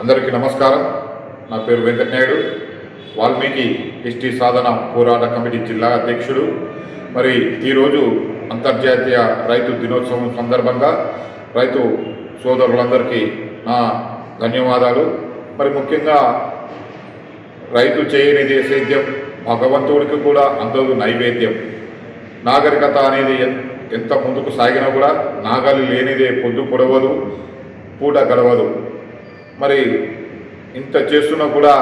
అందరికీ నమస్కారం. నా పేరు వెంకటనాయుడు. వాల్మీకి ఎస్టీ సాధన పోరాట కమిటీ జిల్లా అధ్యక్షుడు. మరి ఈరోజు అంతర్జాతీయ రైతు దినోత్సవం సందర్భంగా రైతు సోదరులందరికీ నా ధన్యవాదాలు. మరి ముఖ్యంగా రైతు చేయనిదే సేద్యం భగవంతుడికి కూడా అందదు నైవేద్యం. నాగరికత అనేది ఎంత ముందుకు సాగినా కూడా నాగలి లేనిదే పొద్దు పొడవదు పూట గడవదు. మరి ఇంత చేస్తున్నా కూడా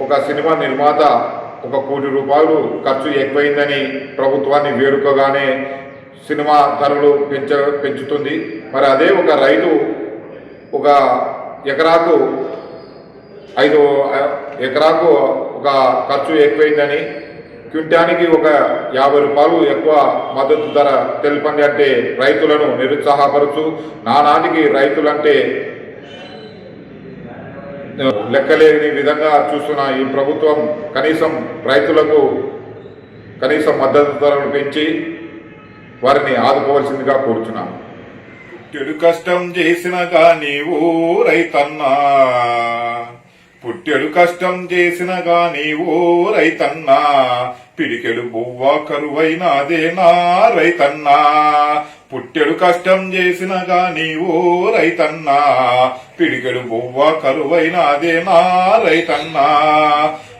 ఒక సినిమా నిర్మాత ఒక కోటి రూపాయలు ఖర్చు ఎక్కువైందని ప్రభుత్వాన్ని వేడుకగానే సినిమా ధరలు పెంచ పెంచుతుంది. మరి అదే ఒక రైతు ఒక ఎకరాకు ఐదు ఎకరాకు ఒక ఖర్చు ఎక్కువైందని క్వింటానికి ఒక యాభై రూపాయలు ఎక్కువ మద్దతు ధర తెలిపండి అంటే రైతులను నిరుత్సాహపరచు నానాటికి రైతులంటే లెక్కలేని విధంగా చూస్తున్న ఈ ప్రభుత్వం కనీసం రైతులకు కనీసం మద్దతు ధరలు పెంచి వారిని ఆదుకోవాల్సిందిగా కోరుచున్నాను పుట్టెడు కష్టం చేసినగా నీవు రైతన్నా పుట్టెడు కష్టం చేసినగా నీవు రైతన్నా పిడికెడు బువ్వ కరువైనాదేనా రైతన్నా. పుట్టెడు కష్టం చేసినగా ఓ రైతన్నా పిడికెడు బువ్వ కరువైనాదేనా రైతన్నా.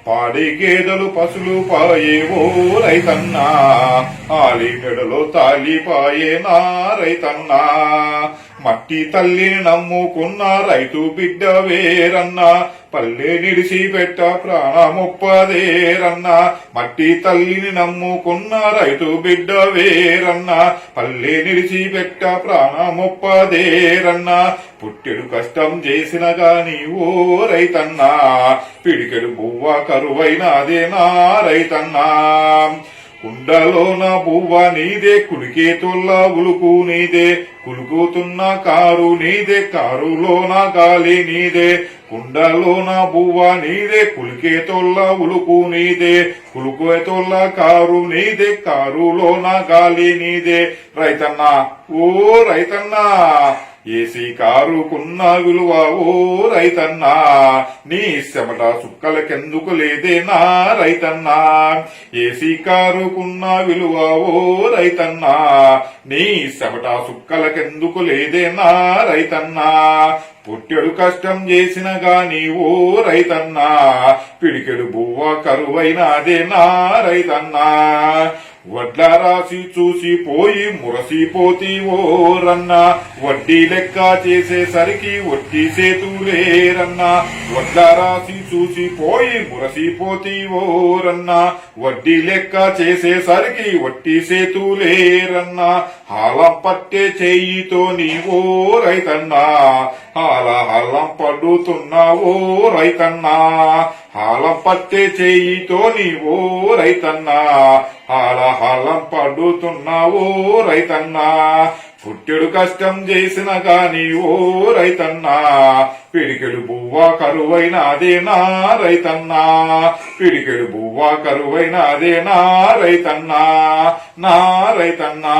పాడి గేదెలు పసులు పాయేవో రైతన్నా ఆలి మెడలో తాలిపాయేనా రైతన్నా. మట్టి తల్లిని నమ్ముకున్న రైతు బిడ్డ వేరన్నా పల్లె నిడిసి పెట్ట ప్రాణముప్పదేరన్నా మట్టి తల్లిని నమ్ముకున్న రైతు బిడ్డ వేరన్నా పల్లె నిడిసి పెట్ట ప్రాణముప్పదేరన్నా పుట్టెడు కష్టం చేసిన గాని ఓ రైతన్నా పిడికెడు బువ్వ కరువైనాదేనా రైతన్నా. కుండలోన బువ్వ నీదే కులికేతుల్లా ఉలుకు నీదే కులుకుతున్న కారు నీదే కారులోన గాలి నీదే కుండలోన బువ్వ నీదే కులికేతుల్లా ఉలుకు నీదే కులుకేతుల్లా కారు నీదే కారులోన గాలి నీదే. రైతన్నా ఓ రైతన్నా! ఏసీ కారుకున్న విలువ ఓ రైతన్నా నీ శమట సుక్కలకెందుకు లేదే నా రైతన్నా. ఏసీ కారుకున్న విలువ ఓ రైతన్నా నీ శమట సుక్కలకెందుకు లేదే నా రైతన్నా. పుట్టెడు కష్టం చేసిన గాని ఓ రైతన్నా పిడికెడు బువ్వ కరువైనాదే నా రైతన్నా. వడ్ల రాసి చూసి పోయి మురసిపోతి ఓరన్నా వడ్డీ లెక్క చేసేసరికి వడ్డీ సేతులేరన్నా వడ్ల రాసి చూసి పోయి మురసిపోతి ఓరన్నా వడ్డీ లెక్క చేసేసరికి వడ్డీ సేతులేరన్నా హాలం పట్టే చెయ్యితో నీవో రైతన్నా. హాల హాలం పడుతున్నావో రైతన్నా. హాలం పట్టే చెయ్యితో నీవో రైతన్నా. హాల హాలం పడుతున్నావో రైతన్నా. పుట్టెడు కష్టం చేసిన గాని ఓ రైతన్నా. పిడికెడు బువ్వ కరువైనాదేనా రైతన్నా. పిడికెడు బువ్వ కరువైన అదే నా రైతన్నా నా రైతన్నా